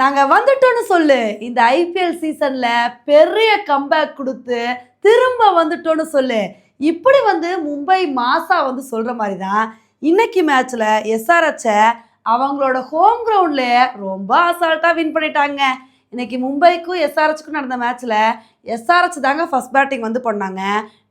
நாங்கள் வந்துட்டோன்னு சொல்லு. இந்த ஐபிஎல் சீசனில் பெரிய கம்பேக் கொடுத்து திரும்ப வந்துட்டோன்னு சொல்லு. இப்படி வந்து மும்பை மாசா வந்து சொல்கிற மாதிரி தான் இன்னைக்கு மேட்ச்சில் எஸ்ஆர்ஹெச்சை அவங்களோட ஹோம் கிரவுண்ட்லேயே ரொம்ப அசால்ட்டாக வின் பண்ணிட்டாங்க. இன்னைக்கு மும்பைக்கும் எஸ்ஆர்ஹெச்சுக்கும் நடந்த மேட்ச்சில் எஸ்ஆர்ஹெச் தாங்க ஃபர்ஸ்ட் பேட்டிங் வந்து பண்ணாங்க.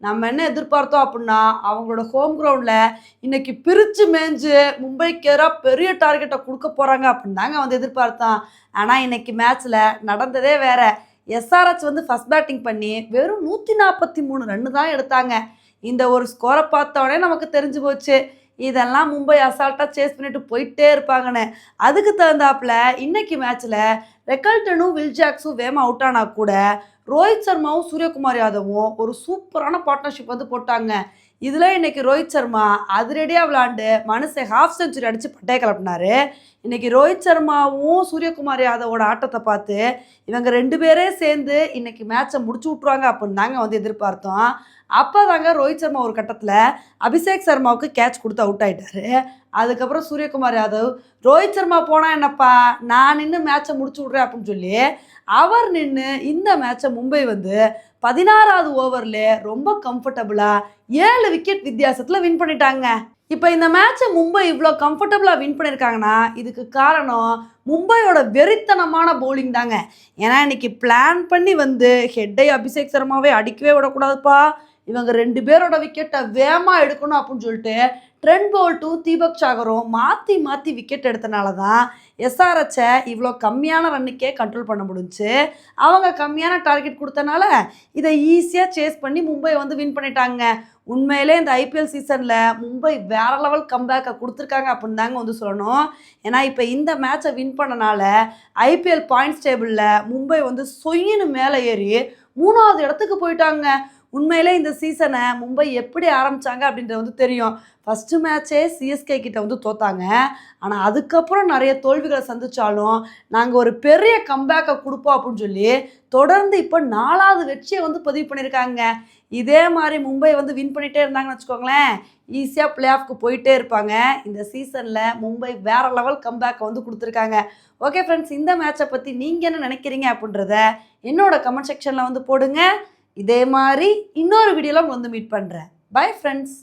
நம்ம என்ன எதிர்பார்த்தோம் அப்படின்னா அவங்களோட ஹோம் கிரவுண்டில் இன்னைக்கு பிரித்து மேய்ஞ்சு மும்பைக்கு எதிராக பெரிய டார்கெட்டை கொடுக்க போகிறாங்க அப்படின்னு தாங்க வந்து எதிர்பார்த்தோம் ஆனால் இன்னைக்கு மேட்ச்சில் நடந்ததே வேறு. எஸ்ஆர்ஹெச் வந்து ஃபர்ஸ்ட் பேட்டிங் பண்ணி வெறும் நூற்றி நாற்பத்தி மூணு ரன்னு தான் எடுத்தாங்க. இந்த ஒரு ஸ்கோரை பார்த்த உடனே நமக்கு தெரிஞ்சு போச்சு. இதெல்லாம் மும்பை அசால்ட்டாக சேஸ் பண்ணிட்டு போயிட்டே இருப்பாங்கன்னு. அதுக்கு தகுந்தாப்புல இன்னைக்கு மேட்ச்சில் ரெக்கல்டனும் வில் ஜாக்ஸும் வேமா அவுட் ஆனால் கூட ரோஹித் சர்மாவும் சூரியகுமார் யாதவும் ஒரு சூப்பரான பார்ட்னர்ஷிப் வந்து போட்டாங்க. இதில் இன்றைக்கி ரோஹித் சர்மா அதிரடியாக விளாண்டு மனசை ஹாஃப் செஞ்சுரி அடித்து பட்டையை கிளப்பினாரு. இன்னைக்கு ரோஹித் சர்மாவும் சூரியகுமார் யாதவோட ஆட்டத்தை பார்த்து இவங்க ரெண்டு பேரே சேர்ந்து இன்னைக்கு மேட்ச்சை முடிச்சு விட்ருவாங்க அப்படின்னு தாங்க வந்து எதிர்பார்த்தோம். அப்போ தாங்க ரோஹித் சர்மா ஒரு கட்டத்தில் அபிஷேக் சர்மாவுக்கு கேட்ச் கொடுத்து அவுட் ஆகிட்டாரு அதுக்கப்புறம் சூரியகுமார் யாதவ் ரோஹித் சர்மா போனால் என்னப்பா? நான் நின்று மேட்சை முடிச்சு விட்றேன் அப்படின்னு சொல்லி அவர் நின்று இந்த மேட்ச்சை மும்பை வந்து பதினாறாவது ஓவரில் ரொம்ப கம்ஃபர்டபுளாக ஏழு விக்கெட் வித்தியாசத்தில் வின் பண்ணிட்டாங்க. இப்போ இந்த மேட்சை மும்பை இவ்வளோ கம்ஃபர்டபுளாக வின் பண்ணியிருக்காங்கன்னா இதுக்கு காரணம் மும்பையோட வெறித்தனமான பவுலிங் தாங்க. ஏன்னா இன்னைக்கு பிளான் பண்ணி வந்து ஹெட்டை அபிஷேக் சர்மாவே அடிக்கவே விடக்கூடாதுப்பா. இவங்க ரெண்டு பேரோட விக்கெட்டை வேகமாக எடுக்கணும் அப்படின்னு சொல்லிட்டு ட்ரெண்ட் போல்ட்டும் தீபக் சாகரும் மாற்றி மாற்றி விக்கெட் எடுத்தனால தான் எஸ்ஆர்ஹெச்சை இவ்வளோ கம்மியான ரன்னுக்கே கண்ட்ரோல் பண்ண முடிஞ்சுச்சு அவங்க கம்மியான டார்கெட் கொடுத்தனால இதை ஈஸியாக சேஸ் பண்ணி மும்பை வந்து வின் பண்ணிட்டாங்க. உண்மையிலே இந்த ஐபிஎல் சீசனில் மும்பை வேற லெவல் கம்பேக்கை கொடுத்துருக்காங்க அப்படின்னு தாங்க வந்து சொல்லணும். ஏன்னா இப்போ இந்த மேட்சை வின் பண்ணனால ஐபிஎல் பாயிண்ட்ஸ் டேபிளில் மும்பை வந்து சொயின்னு மேலே ஏறி மூணாவது இடத்துக்கு போயிட்டாங்க. உண்மையிலே இந்த சீசனை மும்பை எப்படி ஆரம்பித்தாங்க அப்படின்றது வந்து தெரியும். ஃபஸ்ட்டு மேட்ச்சே சிஎஸ்கே கிட்ட வந்து தோத்தாங்க. ஆனால் அதுக்கப்புறம் நிறைய தோல்விகளை சந்தித்தாலும் நாங்கள் ஒரு பெரிய கம்பேக்கை கொடுப்போம் அப்படின்னு சொல்லி தொடர்ந்து இப்போ நாலாவது வெற்றியை வந்து பதிவு பண்ணியிருக்காங்க. இதே மாதிரி மும்பை வந்து வின் பண்ணிகிட்டே இருந்தாங்கன்னு வச்சுக்கோங்களேன். ஈஸியாக பிளே ஆஃப்க்கு போயிட்டே இருப்பாங்க. இந்த சீசனில் மும்பை வேற லெவல் கம்பேக்கை வந்து கொடுத்துருக்காங்க. ஓகே ஃப்ரெண்ட்ஸ் இந்த மேட்சை பற்றி நீங்கள் என்ன நினைக்கிறீங்க அப்படின்றத என்னோட கமெண்ட் செக்ஷனில் வந்து போடுங்க. இதே மாதிரி இன்னொரு வீடியோவில் வந்து மீட் பண்ணுறேன் பை ஃப்ரெண்ட்ஸ்